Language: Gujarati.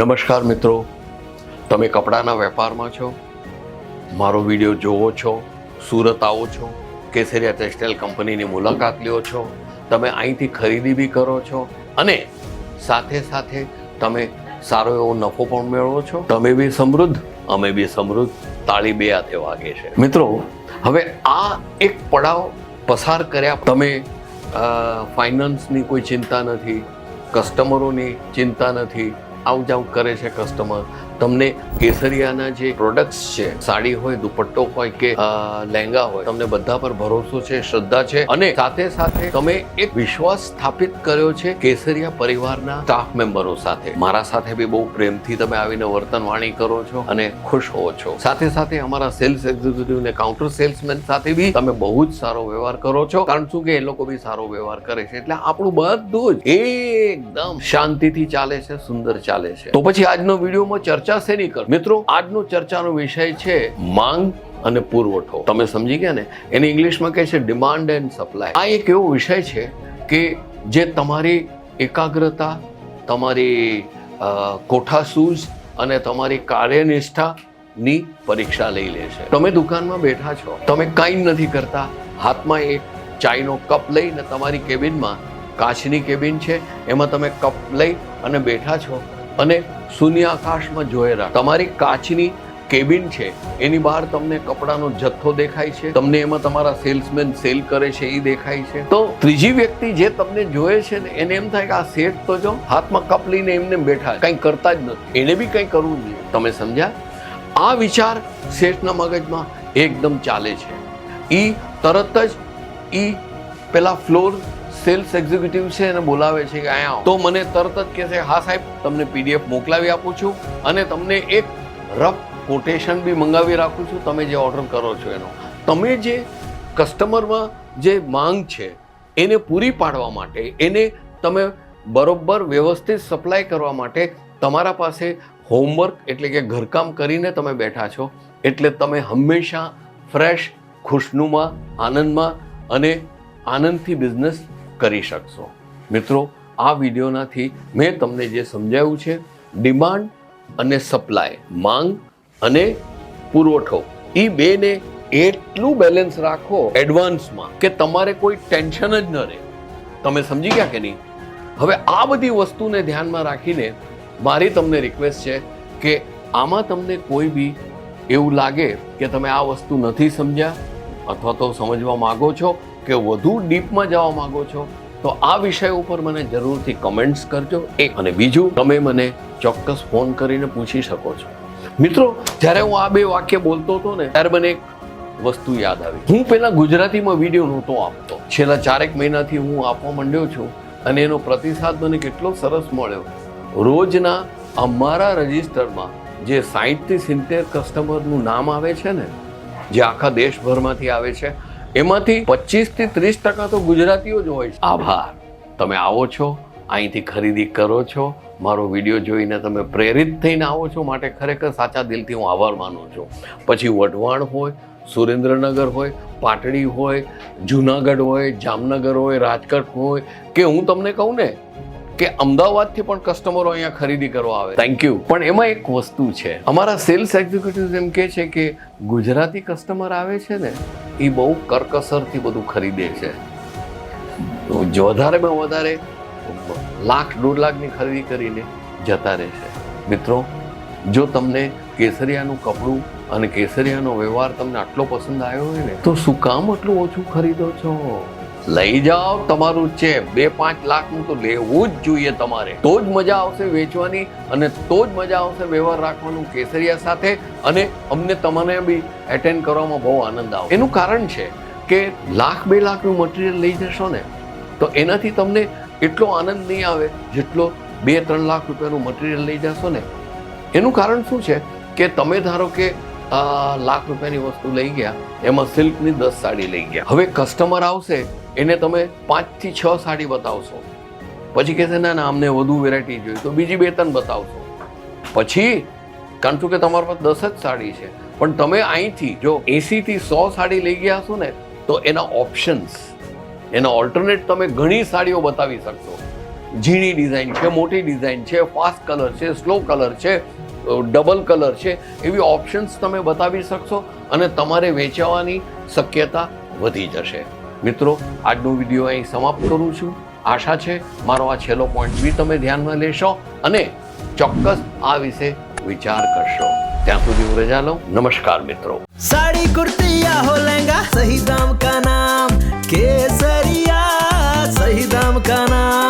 નમસ્કાર મિત્રો. તમે કપડાના વેપારમાં છો? મારો વીડિયો જોવો છો? સુરત આવો છો? કેસરિયા ટેક્સટાઇલ કંપનીની મુલાકાત લ્યો છો? તમે અહીંથી ખરીદી બી કરો છો? અને સાથે સાથે તમે સારો એવો નફો પણ મેળવો છો? તમે બી સમૃદ્ધ, અમે બી સમૃદ્ધ, તાળી બે હાથે વાગે છે. મિત્રો, હવે આ એક પડાવ પસાર કર્યા તમે ફાઇનાન્સની કોઈ ચિંતા નથી કસ્ટમરોની ચિંતા નથી આવ જાવ કરે છે કસ્ટમર તમને કેસરિયાના જે પ્રોડક્ટ્સ છે, સાડી હોય, દુપટ્ટો હોય કે લેંગા હોય, તમને બધા પર ભરોસો છે, શ્રદ્ધા છે અને સાથે સાથે તમે એક વિશ્વાસ સ્થાપિત કર્યો છે કેસરિયા પરિવારના સ્ટાફ મેમ્બરો સાથે. મારા સાથે બી બહુ પ્રેમથી તમે આવીને વર્તન વાણી કરો છો અને ખુશ હો છો. સાથે સાથે અમારા સેલ્સ એક્ઝિક્યુટિવ ને કાઉન્ટર સેલ્સમેન સાથે બી તમે બહુ જ સારો વ્યવહાર કરો છો. કારણ શું કે એ લોકો બી સારો વ્યવહાર કરે છે. એટલે આપણું બધું જ એકદમ શાંતિથી ચાલે છે, સુંદર ચાલે છે. તો પછી આજનો વિડીયોમાં ચર્ચા શેની કર? મિત્રો, આજનો ચર્ચાનો વિષય છે માંગ અને પુરવઠો. તમે સમજી ગયા ને? એને ઇંગ્લિશમાં કહે છે ડિમાન્ડ એન્ડ સપ્લાય આ એક એવો વિષય છે કે જે તમારી એકાગ્રતા, તમારી કોઠાસૂઝ અને તમારી કાર્યનિષ્ઠાની પરીક્ષા લઈ લે છે. તમે દુકાનમાં બેઠા છો. તમે કંઈ નથી કરતા. હાથમાં એક ચાયનો કપ લઈને તમારી કેબિનમાં કાચની કેબિન છે. એમાં તમે કપ લઈ અને બેઠા છો. અને શૂન્ય આકાશમાં રહ્યા તમારી કાચની કેબિન છે, એની બહાર તમને કપડાનો જથ્થો દેખાય છે, તમને એમાં તમારા સેલ્સમેન સેલ કરે છે એ દેખાય છે. તો ત્રીજી વ્યક્તિ જે તમને જોયે છે ને, એને એમ થાય કે આ શેઠ તો જો હાથમાં કપ લઈને એમને બેઠા કંઈ કરતા જ નથી. એને બી કંઈ કરવું જોઈએ તમે સમજ્યા? આ વિચાર શેઠના મગજમાં એકદમ ચાલે છે. એ તરત જ એ પેલા ફ્લોર સેલ્સ એક્ઝિક્યુટિવ છે એને બોલાવે છે કે અહીંયા તો મને તરત જ કહેશે, હા સાહેબ, તમને પીડીએફ મોકલાવી આપું છું અને તમને એક રફ કોટેશન બી મંગાવી રાખું છું. તમે જે ઓર્ડર કરો છો એનો. તમે જે કસ્ટમરમાં જે માંગ છે, એને પૂરી પાડવા માટે, એને તમે બરોબર વ્યવસ્થિત સપ્લાય કરવા માટે તમારા પાસે હોમવર્ક એટલે કે ઘરકામ કરીને તમે બેઠા છો. એટલે તમે હંમેશા ફ્રેશ ખુશનુમાં, આનંદમાં અને આનંદથી બિઝનેસ કરી શકશો. મિત્રો, આ વિડીયોનાથી મેં તમને જે સમજાવ્યું છે, ડિમાન્ડ અને સપ્લાય, માંગ અને પુરવઠો એ બેને એટલું બેલેન્સ રાખો એડવાન્સમાં કે તમારે કોઈ ટેન્શન જ ન રહે. તમે સમજી ગયા કે નહીં? હવે આ બધી વસ્તુને ધ્યાનમાં રાખીને મારી તમને રિક્વેસ્ટ છે કે આમાં તમને કોઈ બી એવું લાગે કે તમે આ વસ્તુ નથી સમજ્યા અથવા તો સમજવા માંગો છો કે વધુ ડીપમાં જવા માગો છો, તો આ વિષય ઉપર મને જરૂરથી કમેન્ટ્સ કરજો. એક અને બીજું, તમે મને ચોક્કસ ફોન કરીને પૂછી શકો છો. મિત્રો, જ્યારે હું આ બે વાક્ય બોલતો હતો ને, ત્યારે મને એક વસ્તુ યાદ આવી. હું પહેલા ગુજરાતીમાં વીડિયો નહોતો આપતો. છેલ્લા ચારેક મહિનાથી હું આપવા માંડ્યો છું અને એનો પ્રતિસાદ મને કેટલો સરસ મળ્યો. રોજના અમારા રજિસ્ટરમાં જે સાહીઠથી સિત્તેર કસ્ટમરનું નામ આવે છે ને, જે આખા દેશભરમાંથી આવે છે એમાંથી પચીસથી ત્રીસ ટકા તો ગુજરાતીઓ જ હોય છે. આભાર. તમે આવો છો, અહીંથી ખરીદી કરો છો, મારો વીડિયો જોઈને તમે પ્રેરિત થઈને આવો છો માટે ખરેખર સાચા દિલથી હું આભાર માનું છું. પછી વઢવાણ હોય, સુરેન્દ્રનગર હોય, પાટડી હોય, જુનાગઢ હોય, જામનગર હોય, રાજકોટ હોય, કે હું તમને કહું ને, કે અમદાવાદથી પણ કસ્ટમરો અહીંયા ખરીદી કરવા આવે. થેન્ક યુ પણ એમાં એક વસ્તુ છે. અમારા સેલ્સ એક્ઝિક્યુટિવ એમ કહે છે કે ગુજરાતી કસ્ટમર આવે છે ને એ બહુ કરકસરથી બધું ખરીદે છે. વધારેમાં વધારે લાખ, દોઢ લાખની ખરીદી કરીને જતા રહેશે. મિત્રો, જો તમને કેસરિયાનું કપડું અને કેસરિયાનો વ્યવહાર તમને આટલો પસંદ આવ્યો હોય ને, તો શું કામ આટલું ઓછું ખરીદો છો? લઈ જાઓ તમારું છે બે પાંચ લાખનું તો લેવું જ જોઈએ તમારે. તો જ મજા આવશે વેચવાની અને તો જ મજા આવશે વ્યવહાર રાખવાનું કેસરિયા સાથે અને અમને તમને બી એટેન્ડ કરવામાં બહુ આનંદ આવે એનું કારણ છે કે લાખ બે લાખનું મટીરિયલ લઈ જશો ને, તો એનાથી તમને એટલો આનંદ નહીં આવે જેટલો બે ત્રણ લાખ રૂપિયાનું મટીરિયલ લઈ જશો ને. એનું કારણ શું છે કે તમે ધારો કે લાખ રૂપિયાની વસ્તુ લઈ ગયા. એમાં સિલ્કની દસ સાડી લઈ ગયા. હવે કસ્ટમર આવશે, એને તમે પાંચથી છ સાડી બતાવશો. પછી કહેશે, ના ના, અમને વધુ વેરાયટી જોઈએ. તો બીજી બે ત્રણ બતાવશો. પછી કારણ કે તમારા પાસે દસ જ સાડી છે. પણ તમે અહીંથી જો એંસીથી સો સાડી લઈ ગયા હશો ને, તો એના ઓપ્શન્સ એના ઓલ્ટરનેટ તમે ઘણી સાડીઓ બતાવી શકશો. ઝીણી ડિઝાઇન છે, મોટી ડિઝાઇન છે ફાસ્ટ કલર છે સ્લો કલર છે ડબલ કલર છે. એવી ઓપ્શન્સ તમે બતાવી શકશો અને તમારે વેચાવાની શક્યતા વધી જશે. મિત્રો, આજનો વીડિયો અહીં સમાપ્ત કરું છું. આશા છે મારો આ છેલ્લો પોઈન્ટ બી તમે ધ્યાનમાં લેશો અને ચોક્કસ આ વિશે વિચાર કરશો. ત્યાં સુધી હું રજા લઉં. નમસ્કાર, મિત્રો. સાડી, કુર્તી હો લહેંગા સહી દામ કા નામ, કેસરિયા સહી દામ કા નામ.